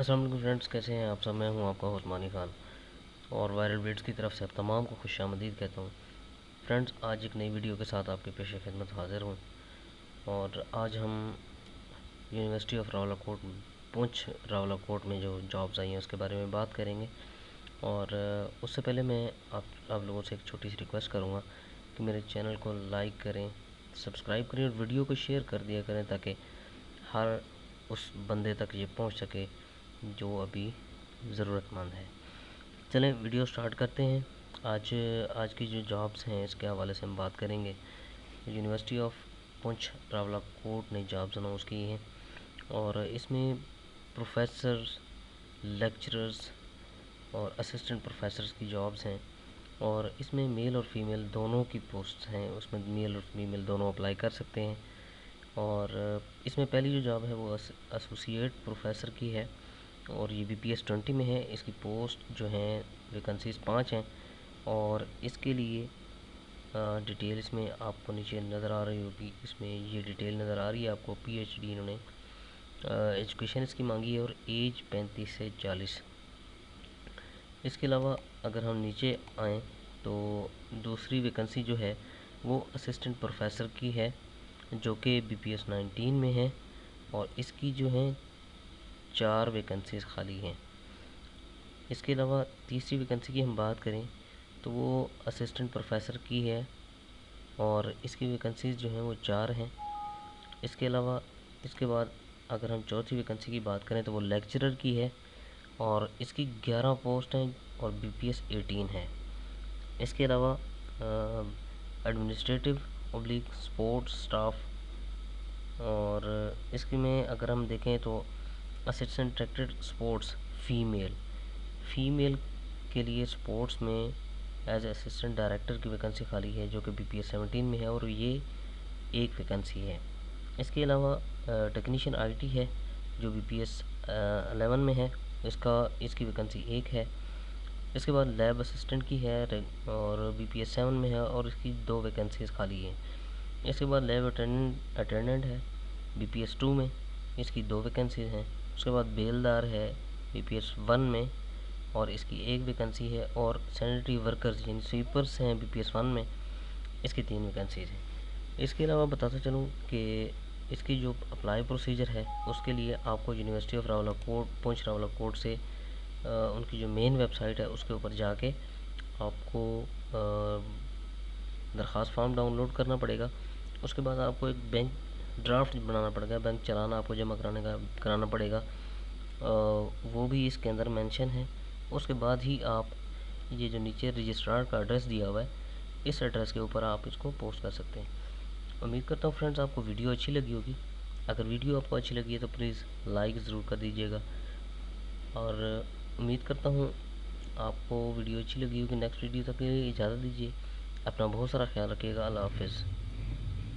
Aslam friends, कैसे हैं आप सब? मैं हूँ आपका उस्मानी खान और वायरल बीट्स की तरफ़ से आप तमाम को खुश आमदीद कहता हूँ। फ्रेंड्स आज एक नई वीडियो के साथ आपके पेश खिदमत हाजिर हूँ और आज हम यूनिवर्सिटी ऑफ़ रावलाकोट पुंछ रावलाकोट में जो जॉब्स आई हैं, उसके बारे में बात करेंगे और उससे पहले मैं आप आप लोगों से एक छोटी सी रिक्वेस्ट करूँगा कि मेरे चैनल को लाइक करें सब्सक्राइब करें और वीडियो को शेयर कर दिया करें ताकि हर उस बंदे तक ये पहुँच सके जो अभी ज़रूरतमंद है। चलें, वीडियो स्टार्ट करते हैं। आज आज की जो जॉब्स हैं, इसके हवाले से हम बात करेंगे। University of Poonch Rawalakot ने जॉब्स अनाउंस की हैं और इसमें प्रोफेसर लेक्चरर्स और असिस्टेंट प्रोफेसर्स की जॉब्स हैं और इसमें मेल और फीमेल दोनों की पोस्ट हैं। उसमें मेल और फीमेल दोनों अप्लाई कर सकते हैं और इसमें पहली जो जॉब है वो एसोसिएट प्रोफेसर की है। और ये बी पी एस ट्वेंटी में है। इसकी पोस्ट जो हैं वैकेंसीज पाँच हैं और इसके लिए डिटेल इसमें आपको नीचे नज़र आ रही होगी। इसमें ये डिटेल नज़र आ रही है आपको। पी एच डी इन्होंने एजुकेशन इसकी मांगी है और एज पैंतीस से चालीस। इसके अलावा अगर हम नीचे आएँ तो दूसरी वैकेंसी जो है, वो असिस्टेंट प्रोफेसर की है, जो कि बी पी एस नाइनटीन में है और इसकी जो है चार वैकेंसीज खाली हैं। इसके अलावा तीसरी वैकेंसी की हम बात करें तो वो असिस्टेंट प्रोफेसर की है और इसकी वैकेंसीज जो हैं वो चार हैं। इसके अलावा इसके बाद अगर हम चौथी वैकेंसी की बात करें तो वो लेक्चरर की है और इसकी ग्यारह पोस्ट हैं और बी पी एस एटीन है। इसके अलावा एडमिनिस्ट्रेटिव पब्लिक स्पोर्ट्स स्टाफ और इसकी में अगर हम देखें तो assistant director sports female female के लिए स्पोर्ट्स में एज असिस्टेंट डायरेक्टर की वैकेंसी खाली है, जो कि बी पी एस सेवनटीन में है और ये एक वैकेंसी है। इसके अलावा टेक्नीशियन आईटी है, जो बी पी एस अलेवन में है, इसका, इसकी वैकेंसी एक है। इसके बाद लैब असिस्टेंट की है और बी पी एस सेवन में है और इसकी दो वैकेंसीज खाली हैं। इसके बाद लैब अटेंडेंट अटेंडेंट है बी पी एस टू में, इसकी दो वैकेंसीज हैं। उसके बाद बेलदार है बी पी एस वन में और इसकी एक वैकेंसी है और सैनिटरी वर्कर्स यानी स्वीपर्स हैं बी पी एस वन में इसकी तीन वैकेंसीज हैं। इसके अलावा बताता चलूँ कि इसकी जो अप्लाई प्रोसीजर है उसके लिए आपको university of Rawalakot Poonch Rawalakot से आ, उनकी जो मेन वेबसाइट है उसके ऊपर जाके आपको दरख्वास्त फॉर्म डाउनलोड करना पड़ेगा। उसके बाद आपको एक बैंक ड्राफ्ट बनाना पड़ेगा बैंक चलाना आपको जमा कराने का, कराना पड़ेगा। वो भी इसके अंदर मेंशन है। उसके बाद ही आप, ये जो नीचे रजिस्ट्रार का एड्रेस दिया हुआ है, इस एड्रेस के ऊपर आप इसको पोस्ट कर सकते हैं। उम्मीद करता हूँ फ्रेंड्स आपको वीडियो अच्छी लगी होगी। अगर वीडियो आपको अच्छी लगी है तो प्लीज़ लाइक ज़रूर कर दीजिएगा। और उम्मीद करता हूँ आपको वीडियो अच्छी लगी होगी। नेक्स्ट वीडियो तक इजाज़त दीजिए। अपना बहुत सारा ख्याल रखिएगा। अल्लाह हाफिज़।